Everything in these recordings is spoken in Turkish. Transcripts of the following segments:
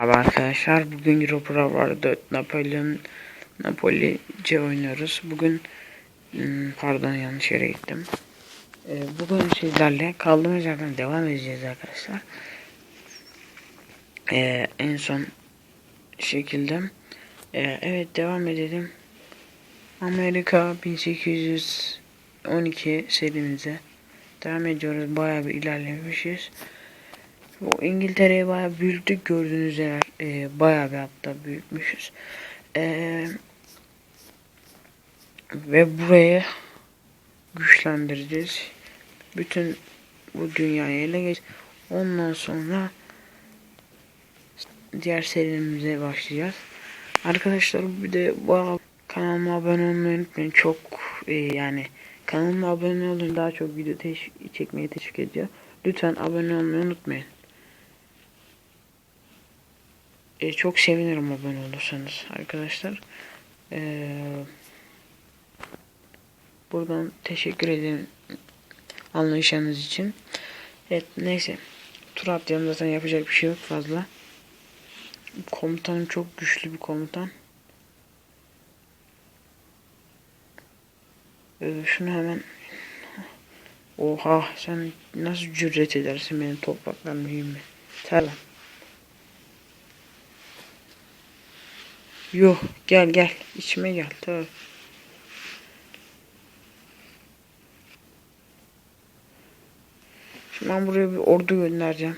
Merhaba arkadaşlar. Bugün Europa var 4 Napolyon Napoli C oynuyoruz. Bugün hmm, pardon yanlış yere gittim. Ee, bugün sizlerle kaldığımız yerden devam edeceğiz arkadaşlar. Ee, en son şekilde ee, evet devam edelim. Amerika 1812 serimize devam ediyoruz. Bayağı bir ilerlemişiz. Bu İngiltere'yi bayağı büyüttük gördüğünüz üzere e, bayağı bir hatta büyütmüşüz. E, ve burayı güçlendireceğiz. Bütün bu dünyayı ele geç. Ondan sonra diğer serimize başlayacağız. Arkadaşlar bir de bu kanalıma abone olmayı unutmayın. Çok e, yani kanalıma abone olun daha çok video teş çekmeye teşvik ediyor. Lütfen abone olmayı unutmayın. E, çok sevinirim abone olursanız arkadaşlar. E, buradan teşekkür ederim anlayışınız için. Evet neyse. Tur atlayalım zaten yapacak bir şey yok fazla. Komutanım çok güçlü bir komutan. E, şunu hemen Oha sen nasıl cüret edersin benim topraklarımı yiyeyim Tamam. Yuh gel gel içime gel tabi. Şimdi ben buraya bir ordu göndereceğim.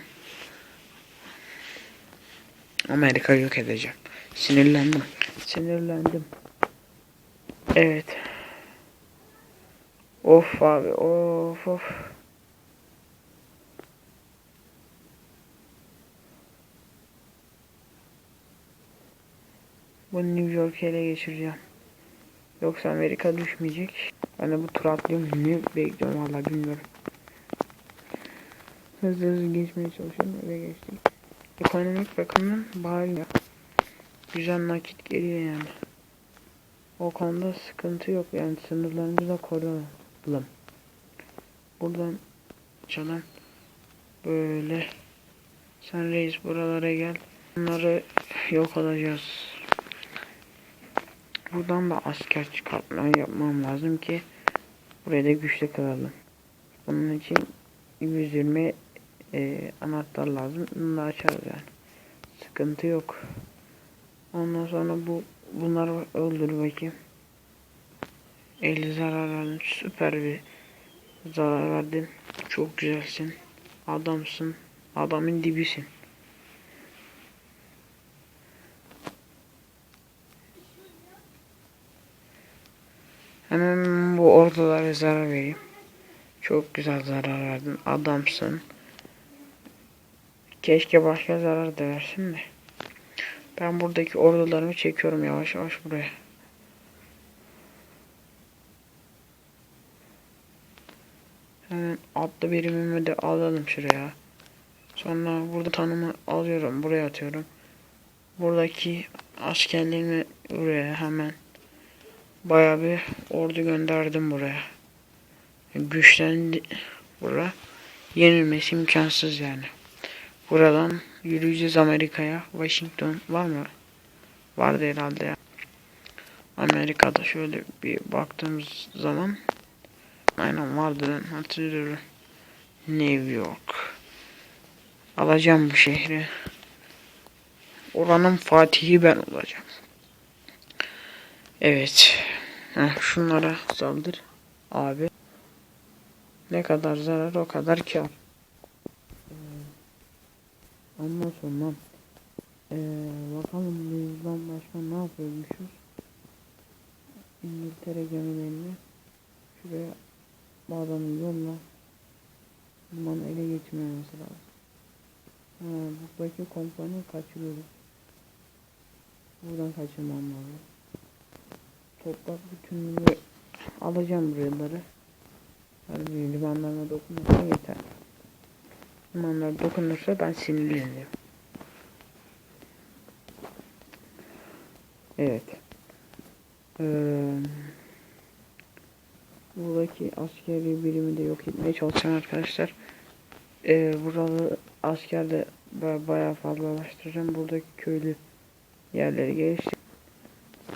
Amerika'yı yok edeceğim. Sinirlendim. Sinirlendim. Evet. Of abi of of. Bu New York'u ele geçireceğim. Yoksa Amerika düşmeyecek. Ben de bu tur atlıyorum. Ne bekliyorum valla bilmiyorum. Hızlı hızlı geçmeye çalışıyorum. Öyle geçtik. Ekonomik bakımdan bağırıyor. Güzel nakit geliyor yani. O konuda sıkıntı yok yani sınırlarımızı da koruyalım. Buradan çalan böyle sen reis buralara gel. Bunları yok olacağız. Buradan da asker çıkartmayı yapmam lazım ki buraya da güçlü kılalım. Bunun için 120 e, anahtar lazım. Bunu da açarız yani. Sıkıntı yok. Ondan sonra bu bunları öldür bakayım. 50 zarar verdin. Süper bir zarar verdin. Çok güzelsin. Adamsın. Adamın dibisin. Hemen bu ordulara zarar vereyim. Çok güzel zarar verdin. Adamsın. Keşke başka zarar da versin de. Ben buradaki ordularımı çekiyorum yavaş yavaş buraya. Hemen atlı birimimi de alalım şuraya. Sonra burada tanımı alıyorum. Buraya atıyorum. Buradaki askerlerimi buraya hemen Baya bir ordu gönderdim buraya. Güçlendi bura. Yenilmesi imkansız yani. Buradan yürüyeceğiz Amerika'ya. Washington var mı? Vardı herhalde ya. Amerika'da şöyle bir baktığımız zaman aynen vardı ben hatırlıyorum. New York. Alacağım bu şehri. Oranın fatihi ben olacağım. Evet. Heh, şunlara saldır. Abi. Ne kadar zarar o kadar kar. Ee, sonra ee, bakalım bizden başka ne yapıyormuşuz. İngiltere gemilerini şuraya adamı yolla. Limanı ele geçirmemesi lazım. Ha, buradaki kompanı kaçırıyoruz. Buradan kaçırmam lazım toprak bütünlüğü alacağım buraları. Hani limanlarına dokunursa yeter. Limanlar dokunursa ben sinirleniyorum. Evet. Ee, buradaki askeri birimi de yok etmeye çalışacağım arkadaşlar. Ee, buralı asker de ba- bayağı fazlalaştıracağım. Buradaki köylü yerleri geliştir.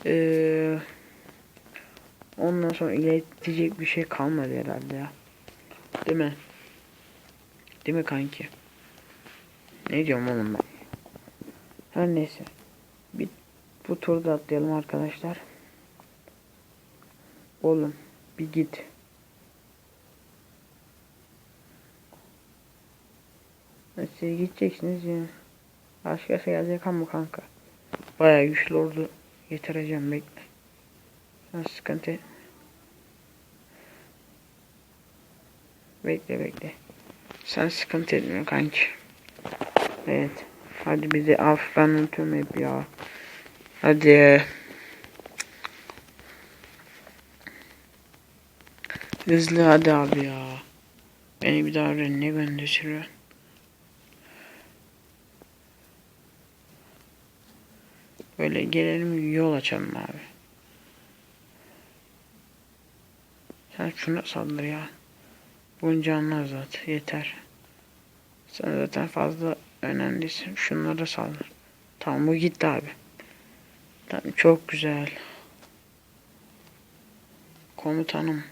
Ee, ondan sonra iletecek bir şey kalmadı herhalde ya. Değil mi? Değil mi kanki? Ne diyorum oğlum ben? Her neyse. Bir, bu turda atlayalım arkadaşlar. Oğlum bir git. Siz gideceksiniz ya. Başkası gelecek ama kanka. Bayağı güçlü ordu getireceğim bekle. Sen sıkıntı Bekle bekle. Sen sıkıntı etme kanki. Evet. Hadi bizi af ben unutuyorum hep ya. Hadi. Hızlı hadi abi ya. Beni bir daha ne gönderiyor? Böyle gelelim yol açalım abi. Sen şuna saldır ya. Bunca anlar zaten yeter. Sen zaten fazla önemlisin. Şunlara saldır. Tamam bu gitti abi. Tamam çok güzel. Komutanım.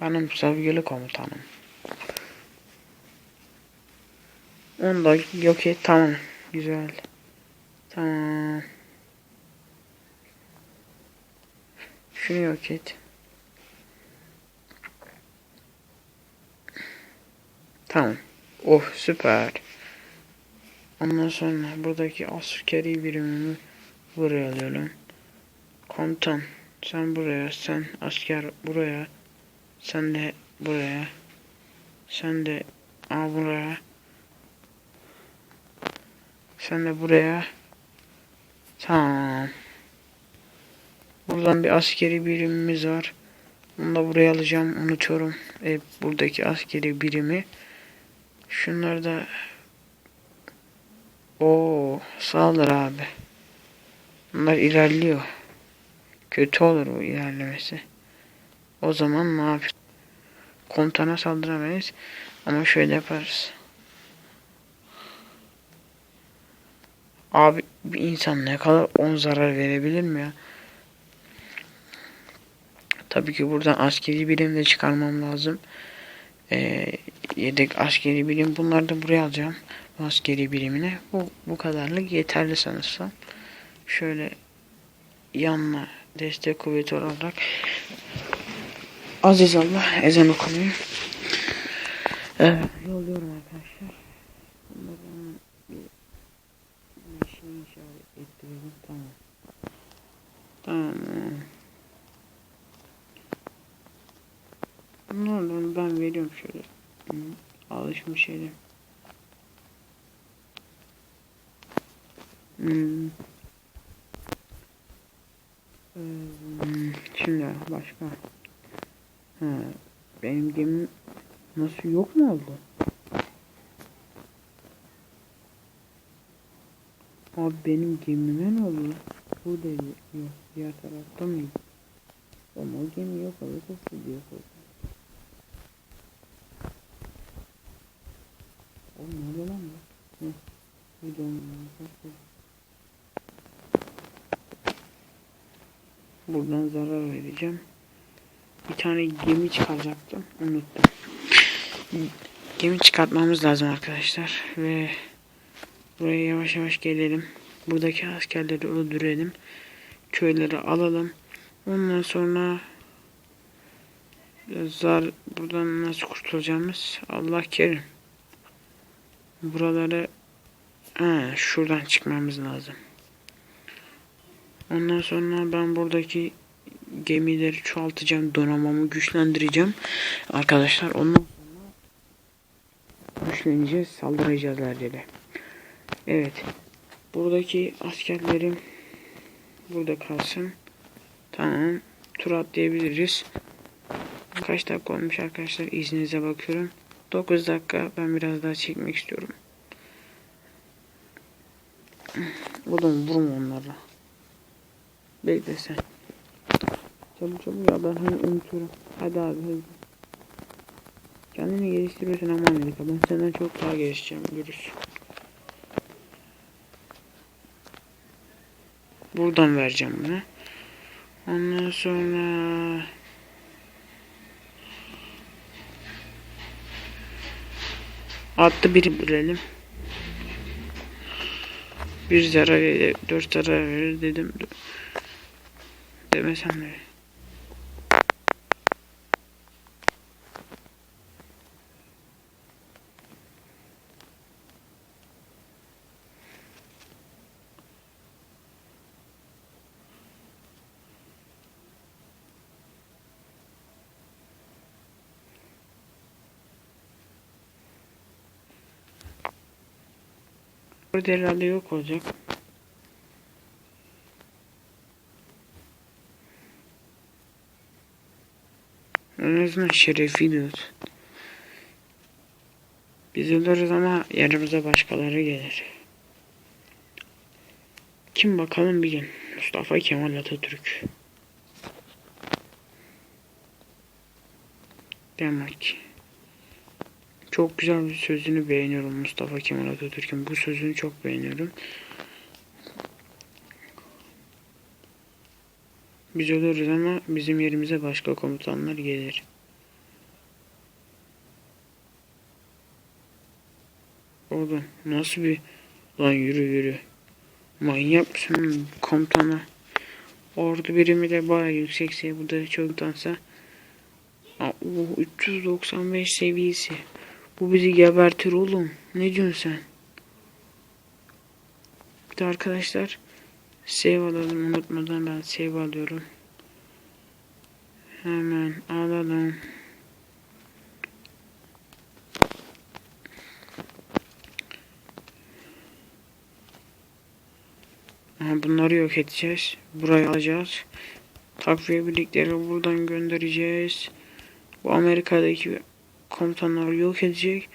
Benim sevgili komutanım. Onu da yok et tamam. Güzel. Tamam. Şunu yok et. Tamam. Oh süper. Ondan sonra buradaki askeri birimimi buraya alıyorum. Komutan sen buraya, sen asker buraya, sen de buraya, sen de a buraya, sen de buraya. Tamam. Buradan bir askeri birimimiz var. Onu da buraya alacağım. Unutuyorum. E, buradaki askeri birimi. Şunları da o sağlar abi. Bunlar ilerliyor. Kötü olur bu ilerlemesi. O zaman ne yapacağız? Komutana saldıramayız. Ama şöyle yaparız. Abi bir insan ne kadar on zarar verebilir mi ya? Tabii ki buradan askeri birim de çıkarmam lazım. Ee, yedek askeri birim bunları da buraya alacağım. Askeri birimine. Bu, bu kadarlık yeterli sanırsam. Şöyle yanına destek kuvveti olarak Aziz Allah ezan okunuyor. Evet. Yolluyorum arkadaşlar. Bunları bir meşe işaret ettirelim. Tamam. Tamam. Bunlardan ben veriyorum şöyle. Hı, Alışmış şeyler. Hmm. Ee, Şimdi başka. Ha, benim gemim nasıl yok mu oldu? Abi benim gemime ne oldu? Bu değil. Yok. Diğer tarafta mıydı? Ama o gemi yok. Abi nasıl diyor? Oğlum ne oluyor lan bu? Hı. Videonun Buradan zarar vereceğim. Bir tane gemi çıkaracaktım. Unuttum. Gemi çıkartmamız lazım arkadaşlar. Ve buraya yavaş yavaş gelelim. Buradaki askerleri öldürelim. Köyleri alalım. Ondan sonra zar buradan nasıl kurtulacağımız Allah kerim. Buraları ha, şuradan çıkmamız lazım. Ondan sonra ben buradaki gemileri çoğaltacağım. Donanmamı güçlendireceğim. Arkadaşlar ondan sonra güçleneceğiz. Saldıracağız her yere. Evet. Buradaki askerlerim burada kalsın. Tamam. Tur atlayabiliriz. Kaç dakika olmuş arkadaşlar? İzninize bakıyorum. 9 dakika. Ben biraz daha çekmek istiyorum. Oğlum vurma onlarla. Bekle sen. Çabuk çabuk ya ben hani unutuyorum. Hadi abi hadi. Kendini geliştiriyorsun ama Amerika. Ben senden çok daha gelişeceğim. Görürsün. Buradan vereceğim bunu. Ondan sonra attı biri bilelim. Bir zarar dört zarar verir dedim. Demesem de. Burada herhalde yok olacak. En azından şerefi diyoruz. Biz ölürüz ama yanımıza başkaları gelir. Kim bakalım bir gün? Mustafa Kemal Atatürk. Demek. Çok güzel bir sözünü beğeniyorum Mustafa Kemal Atatürk'ün. Bu sözünü çok beğeniyorum. Biz ölürüz ama bizim yerimize başka komutanlar gelir. Oğlum nasıl bir... Lan yürü yürü. Manyak mısın komutana? Ordu birimi de bayağı yüksekse bu da çoktansa. Aa, o 395 seviyesi. Bu bizi gebertir oğlum. Ne diyorsun sen? Bir de arkadaşlar save alalım unutmadan ben save alıyorum. Hemen alalım. Aha, bunları yok edeceğiz. Burayı alacağız. Takviye birlikleri buradan göndereceğiz. Bu Amerika'daki komutanları yok edecek.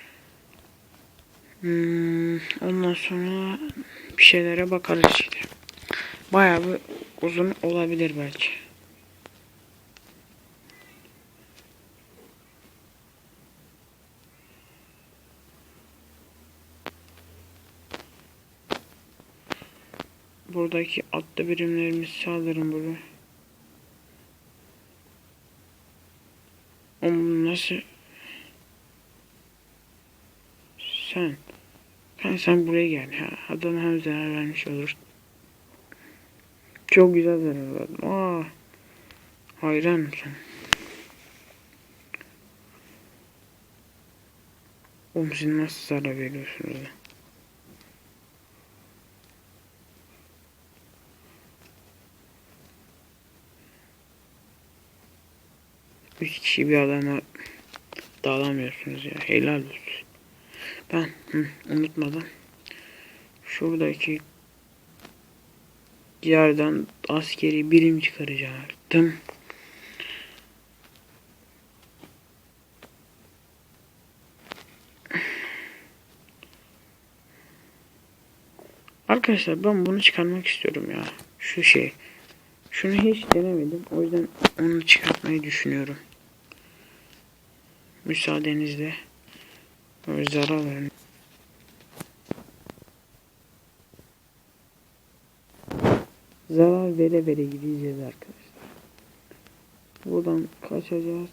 Hmm, ondan sonra bir şeylere bakarız işte. Bayağı bir uzun olabilir belki. Buradaki atlı birimlerimiz saldırın buraya. Oğlum nasıl sen sen, sen buraya gel. Ha, adam hem zarar vermiş olur. Çok güzel zarar verdim. Aa, hayran mısın? Oğlum siz nasıl zarar veriyorsunuz? ya? Üç kişi bir adama dalamıyorsunuz ya. Helal olsun. Ben hı, unutmadan şuradaki yerden askeri birim çıkaracaktım. Arkadaşlar ben bunu çıkarmak istiyorum ya. Şu şey. Şunu hiç denemedim. O yüzden onu çıkartmayı düşünüyorum. Müsaadenizle. Zarar verin. Zarar vere vere gideceğiz arkadaşlar. Buradan kaçacağız.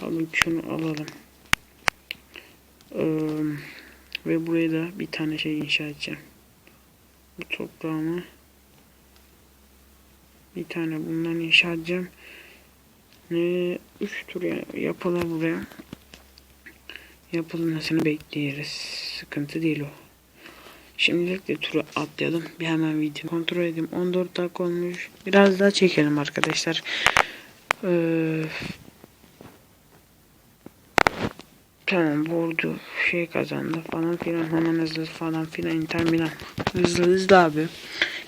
Tabii şunu alalım. Ee, ve buraya da bir tane şey inşa edeceğim. Bu toprağımı bir tane bundan inşa edeceğim. Ee, üç tur ya- yapılır buraya. Yapılmasını bekleyeriz. Sıkıntı değil o. Şimdilik de turu atlayalım. Bir hemen video kontrol edeyim. 14 dakika olmuş. Biraz daha çekelim arkadaşlar. Ee, tamam bu ordu şey kazandı falan filan hemen hızlı falan filan Inter Milan hızlı hızlı abi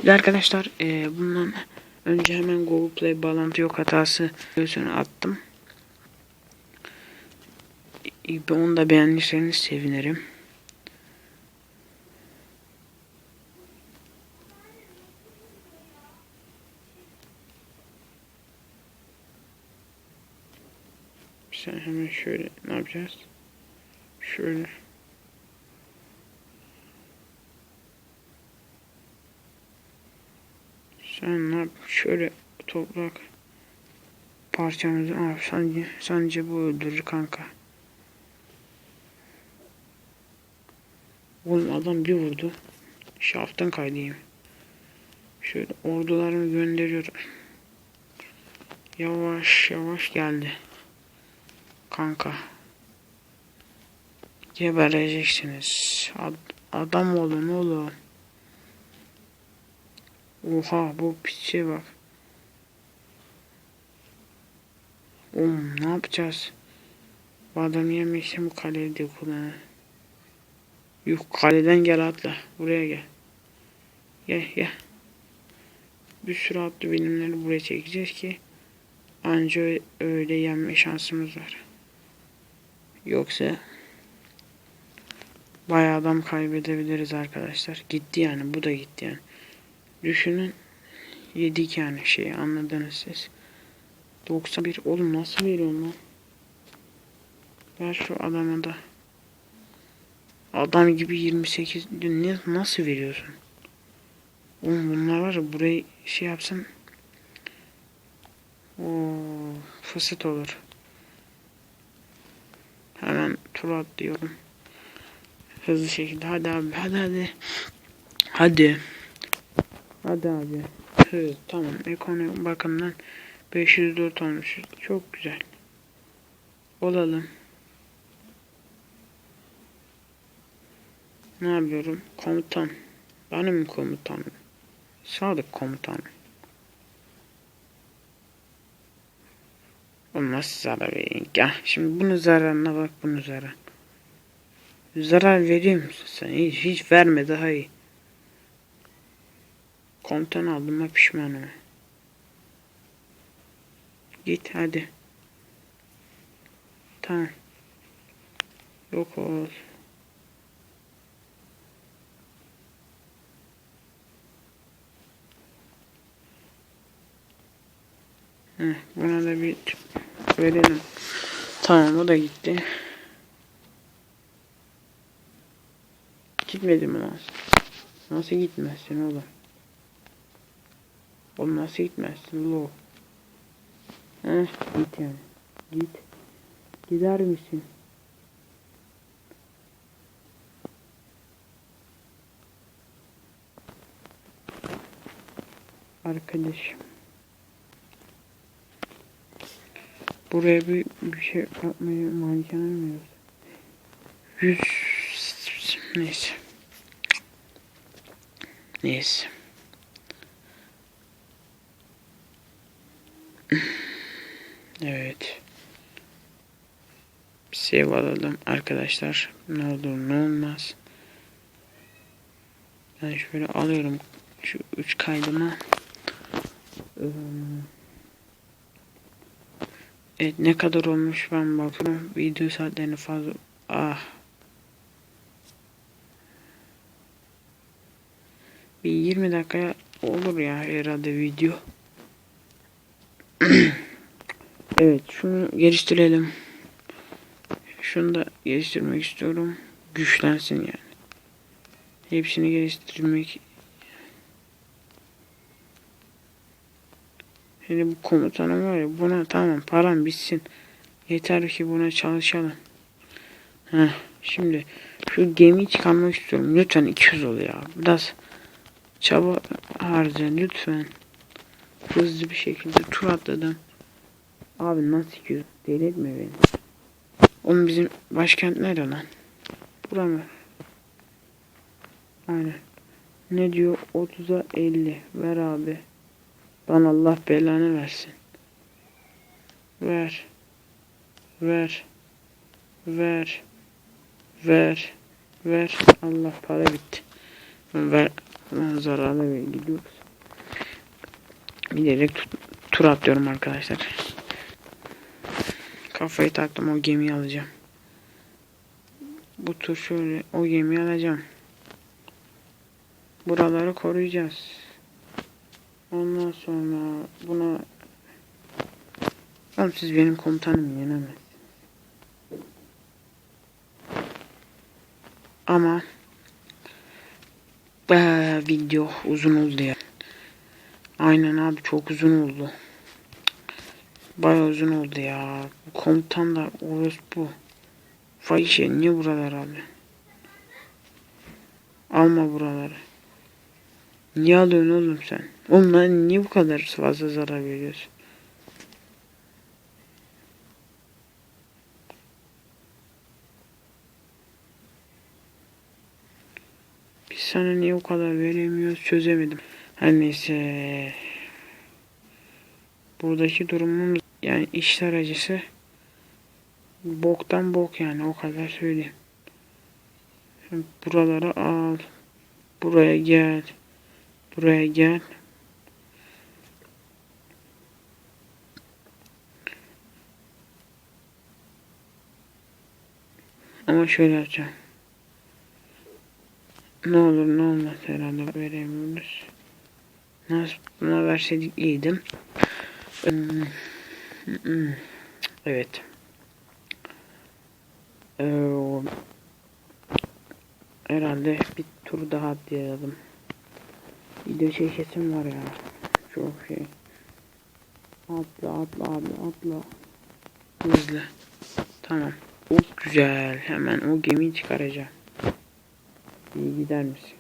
bir arkadaşlar e, bundan önce hemen Google Play bağlantı yok hatası videosunu attım E, onu da beğendiyseniz sevinirim Sen hemen şöyle ne yapacağız? Şöyle. Sen ne yap? Şöyle toprak parçamızı al. Sence, sence bu öldürür kanka. Oğlum adam bir vurdu. Şaftın kaydıyım. Şöyle ordularımı gönderiyorum. Yavaş yavaş geldi. Kanka. Gebereceksiniz. Ad- adam olun oğlum. Oha bu piçe bak. Oğlum ne yapacağız? Bu adamı yemek için bu kaleyi de kullanır. Yuh kaleden gel atla. Buraya gel. Gel gel. Bir sürü atlı bilimleri buraya çekeceğiz ki anca öyle yenme şansımız var. Yoksa bayağı adam kaybedebiliriz arkadaşlar. Gitti yani bu da gitti yani. Düşünün yedik yani şeyi anladınız siz. 91 oğlum nasıl veriyorsun lan? Ver şu adama da. Adam gibi 28 ne, nasıl veriyorsun? Oğlum bunlar var ya burayı şey yapsam o fısıt olur. Hemen tur atlıyorum. Hızlı şekilde hadi abi hadi hadi. Hadi. Hadi abi. Hı, tamam ekonomi bakımdan 504 olmuş. Çok güzel. Olalım. Ne yapıyorum? Komutan. Benim komutanım. Sadık komutanım. Olmaz zarar vereyim. Şimdi bunun zararına bak bunun zarar. Zarar veriyor musun sen? Hiç, hiç verme daha iyi. Komutan aldığıma pişmanım. Git hadi. Tamam. Yok ol. Heh, buna da bir verelim. Tamam o da gitti. Gitmedi mi lan? Nasıl gitmezsin oğlum? Oğlum nasıl gitmezsin lo? Heh git yani. Git. Gider misin? Arkadaşım. Buraya bir, bir şey yapmayı malikane mi? Yüz... Neyse. Neyse. Evet. Bir save alalım arkadaşlar. Ne olur ne olmaz. Ben şöyle alıyorum şu üç kaydımı. Ee, Evet ne kadar olmuş ben bakıyorum. Video saatlerini fazla. Ah. Bir 20 dakika olur ya herhalde video. evet şunu geliştirelim. Şunu da geliştirmek istiyorum. Güçlensin yani. Hepsini geliştirmek Şimdi bu komutanım var ya buna tamam param bitsin. Yeter ki buna çalışalım. Heh, şimdi şu gemiyi çıkarmak istiyorum. Lütfen 200 ol ya. Biraz çaba harca lütfen. Hızlı bir şekilde tur atladım. Abi nasıl 200? Deli etme beni. Oğlum bizim başkent nerede lan? Bura mı? Aynen. Ne diyor? 30'a 50. Ver abi. Lan Allah belanı versin. Ver. Ver. Ver. Ver. Ver. Allah para bitti. Ver. Zararlı gidiyoruz. Bilerek tut, tur atlıyorum arkadaşlar. Kafayı taktım o gemiyi alacağım. Bu tur şöyle o gemiyi alacağım. Buraları koruyacağız. Ondan sonra buna Oğlum siz benim komutanım yenemez. Ama ee, video uzun oldu ya. Aynen abi çok uzun oldu. Baya uzun oldu ya. Komutan da orospu. Fahişe niye buralar abi? Alma buraları. Niye alıyorsun oğlum sen? Lan niye bu kadar fazla zarar veriyorsun? Biz sana niye o kadar veremiyoruz çözemedim. Her neyse. Buradaki durumumuz yani işler acısı boktan bok yani o kadar söyleyeyim. Buraları al. Buraya gel. Buraya gel. Ama şöyle yapacağım. Ne olur ne olmaz herhalde veremiyoruz. Nasıl buna verseydik iyiydim. Evet. Ee, herhalde bir tur daha atlayalım. Video çekesim var ya. Çok şey. Atla atla abi atla. Hızlı. Tamam. Çok güzel. Hemen o gemiyi çıkaracağım. İyi gider misin?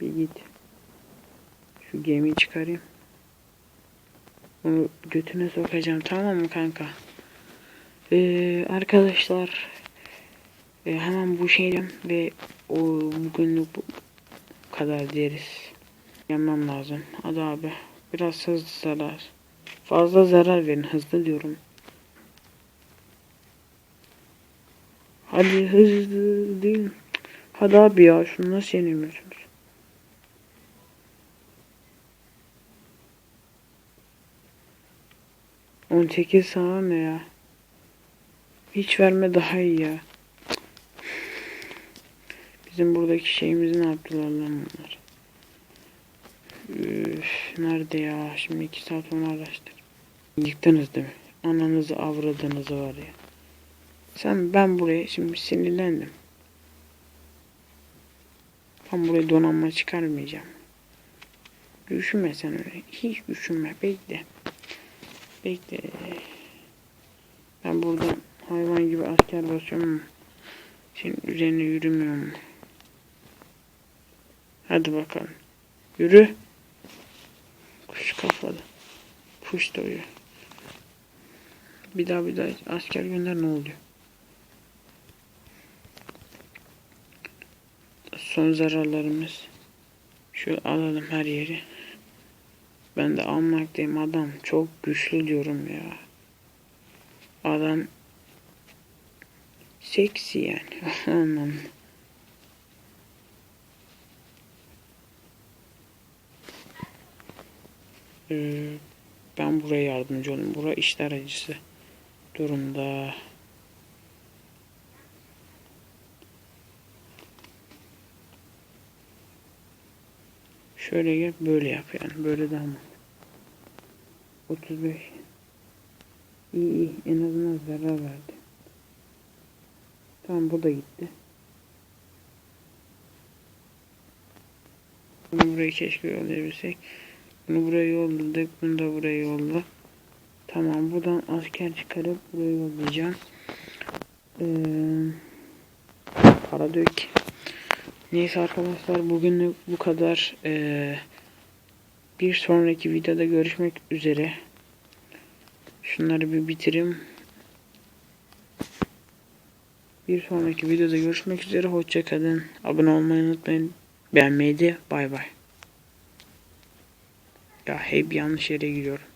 Bir git. Şu gemiyi çıkarayım. Onu götüne sokacağım tamam mı kanka? Ee, arkadaşlar e, hemen bu şeyden ve o bugünlük bu kadar deriz. Yanmam lazım. Hadi abi. Biraz hızlı zarar. Fazla zarar verin. Hızlı diyorum. Hadi hızlı değil. Hadi abi ya. Şunu nasıl yenemiyorsunuz? On sekiz sana ne ya? Hiç verme daha iyi ya. Bizim buradaki şeyimizi ne yaptılar lan bunlar? Üf, nerede ya? Şimdi iki saat onu araştır. Yıktınız değil mi? Ananızı avradınızı var ya. Sen ben buraya şimdi sinirlendim. Ben buraya donanma çıkarmayacağım. Düşünme sen öyle. Hiç düşünme. Bekle. Bekle. Ben burada hayvan gibi asker basıyorum senin üzerine yürümüyorum. Hadi bakalım. Yürü. Kuş kafalı. Kuş doyuyor. Bir daha bir daha asker gönder ne oluyor? Son zararlarımız. Şu alalım her yeri. Ben de almaktayım adam. Çok güçlü diyorum ya. Adam seksi yani. Anlamda. Ben buraya yardımcı olayım. Bura işler acısı durumda. Şöyle gel böyle yap yani. Böyle daha mı? 35 İyi iyi en azından zarar verdi. Tamam bu da gitti. Bunu buraya keşke yollayabilsek. Bunu buraya yolladık. Bunu da buraya yolla. Tamam buradan asker çıkarıp buraya yollayacağım. Ee, para dök. Neyse arkadaşlar bugünlük bu kadar. Ee, bir sonraki videoda görüşmek üzere. Şunları bir bitireyim. Bir sonraki videoda görüşmek üzere. Hoşçakalın. Abone olmayı unutmayın. Beğenmeyi de bay bay. Ya hep yanlış yere giriyorum.